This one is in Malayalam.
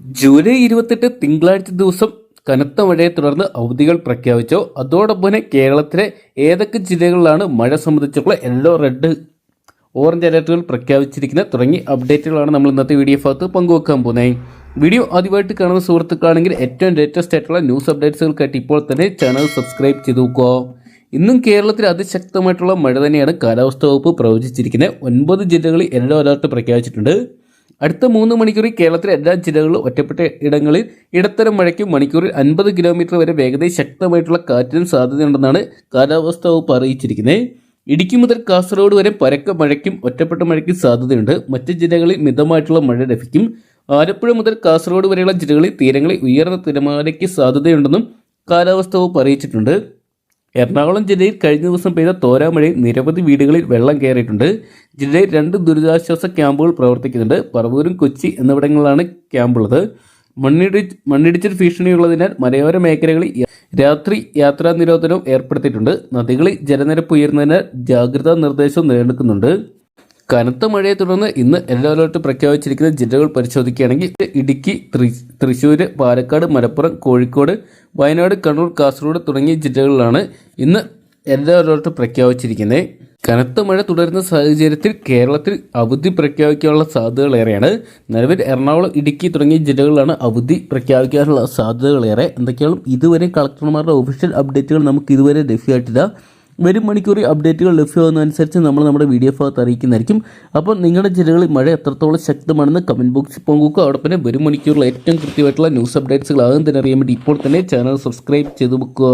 ജൂലൈ ഇരുപത്തെട്ട് തിങ്കളാഴ്ച ദിവസം കനത്ത മഴയെ തുടർന്ന് അവധികൾ പ്രഖ്യാപിച്ചു. അതോടൊപ്പം കേരളത്തിലെ ഏതൊക്കെ ജില്ലകളിലാണ് മഴ സംബന്ധിച്ചുള്ള യെല്ലോ റെഡ് ഓറഞ്ച് അലർട്ടുകൾ പ്രഖ്യാപിച്ചിരിക്കുന്നത് തുടങ്ങി അപ്ഡേറ്റുകളാണ് നമ്മൾ ഇന്നത്തെ വീഡിയോ ഭാഗത്ത് പങ്കുവെക്കാൻ പോകുന്നത്. വീഡിയോ ആദ്യമായിട്ട് കാണുന്ന സുഹൃത്തുക്കളാണെങ്കിൽ ഏറ്റവും ലേറ്റസ്റ്റ് ആയിട്ടുള്ള ന്യൂസ് അപ്ഡേറ്റ്സുകൾക്കായിട്ട് ഇപ്പോൾ തന്നെ ചാനൽ സബ്സ്ക്രൈബ് ചെയ്ത് നോക്കുക. ഇന്നും കേരളത്തിൽ അതിശക്തമായിട്ടുള്ള മഴ തന്നെയാണ് കാലാവസ്ഥാ വകുപ്പ് പ്രവചിച്ചിരിക്കുന്നത്. ഒൻപത് ജില്ലകളിൽ യെല്ലോ അലർട്ട് പ്രഖ്യാപിച്ചിട്ടുണ്ട്. അടുത്ത മൂന്ന് മണിക്കൂറിൽ കേരളത്തിലെ എല്ലാ ജില്ലകളിലും ഒറ്റപ്പെട്ട ഇടങ്ങളിൽ ഇടത്തരം മഴയ്ക്കും മണിക്കൂറിൽ അൻപത് കിലോമീറ്റർ വരെ വേഗതയിൽ ശക്തമായിട്ടുള്ള കാറ്റിനും സാധ്യതയുണ്ടെന്നാണ് കാലാവസ്ഥാ വകുപ്പ് അറിയിച്ചിരിക്കുന്നത്. ഇടുക്കി മുതൽ കാസർഗോഡ് വരെ പരക്ക മഴയ്ക്കും ഒറ്റപ്പെട്ട മഴയ്ക്കും സാധ്യതയുണ്ട്. മറ്റ് ജില്ലകളിൽ മിതമായിട്ടുള്ള മഴ ലഭിക്കും. ആലപ്പുഴ മുതൽ കാസർഗോഡ് വരെയുള്ള ജില്ലകളിൽ തീരങ്ങളിൽ ഉയർന്ന തിരമാലയ്ക്ക് സാധ്യതയുണ്ടെന്നും കാലാവസ്ഥാ വകുപ്പ് അറിയിച്ചിട്ടുണ്ട്. എറണാകുളം ജില്ലയിൽ കഴിഞ്ഞ ദിവസം പെയ്ത തോരാമഴയിൽ നിരവധി വീടുകളിൽ വെള്ളം കയറിയിട്ടുണ്ട്. ജില്ലയിൽ രണ്ട് ദുരിതാശ്വാസ ക്യാമ്പുകൾ പ്രവർത്തിക്കുന്നുണ്ട്. പറവൂരും കൊച്ചി എന്നിവിടങ്ങളിലാണ് ക്യാമ്പുള്ളത്. മണ്ണിടി മണ്ണിടിച്ചിൽ ഭീഷണിയുള്ളതിനാൽ മലയോര മേഖലകളിൽ രാത്രി യാത്രാ നിരോധനവും ഏർപ്പെടുത്തിയിട്ടുണ്ട്. നദികളിൽ ജലനിരപ്പ് ഉയരുന്നതിനാൽ ജാഗ്രതാ നിർദ്ദേശവും നിലനിൽക്കുന്നുണ്ട്. കനത്ത മഴയെ തുടർന്ന് ഇന്ന് യെല്ലോ അലർട്ട് പ്രഖ്യാപിച്ചിരിക്കുന്ന ജില്ലകൾ പരിശോധിക്കുകയാണെങ്കിൽ ഇടുക്കി തൃശ്ശൂർ പാലക്കാട് മലപ്പുറം കോഴിക്കോട് വയനാട് കണ്ണൂർ കാസർഗോഡ് തുടങ്ങിയ ജില്ലകളിലാണ് ഇന്ന് യെല്ലോ അലർട്ട് പ്രഖ്യാപിച്ചിരിക്കുന്നത്. കനത്ത മഴ തുടരുന്ന സാഹചര്യത്തിൽ കേരളത്തിൽ അവധി പ്രഖ്യാപിക്കാനുള്ള സാധ്യതകൾ ഏറെയാണ് നിലവിൽ എറണാകുളം ഇടുക്കി തുടങ്ങിയ ജില്ലകളിലാണ് അവധി പ്രഖ്യാപിക്കാനുള്ള സാധ്യതകളേറെ. എന്തൊക്കെയാണ്? ഇതുവരെ കളക്ടർമാരുടെ ഒഫീഷ്യൽ അപ്ഡേറ്റുകൾ നമുക്ക് ഇതുവരെ ലഭ്യമായിട്ടില്ല. വരും മണിക്കൂറിൽ അപ്ഡേറ്റുകൾ ലഭ്യമാകുന്നതനുസരിച്ച് നമ്മൾ നമ്മുടെ വീഡിയോ ഭാഗത്ത് അറിയിക്കുന്നതായിരിക്കും. അപ്പോൾ നിങ്ങളുടെ ജില്ലകളിൽ മഴ എത്രത്തോളം ശക്തമാണെന്ന് കമന്റ് ബോക്സിൽ പങ്കുവെക്കുക. അവിടെ തന്നെ വരും മണിക്കൂറിൽ ഏറ്റവും കൃത്യമായിട്ടുള്ള ന്യൂസ് അപ്ഡേറ്റ്സുകൾ ആകും തന്നെ അറിയാൻ വേണ്ടി ഇപ്പോൾ തന്നെ ചാനൽ സബ്സ്ക്രൈബ് ചെയ്ത് വെക്കുക.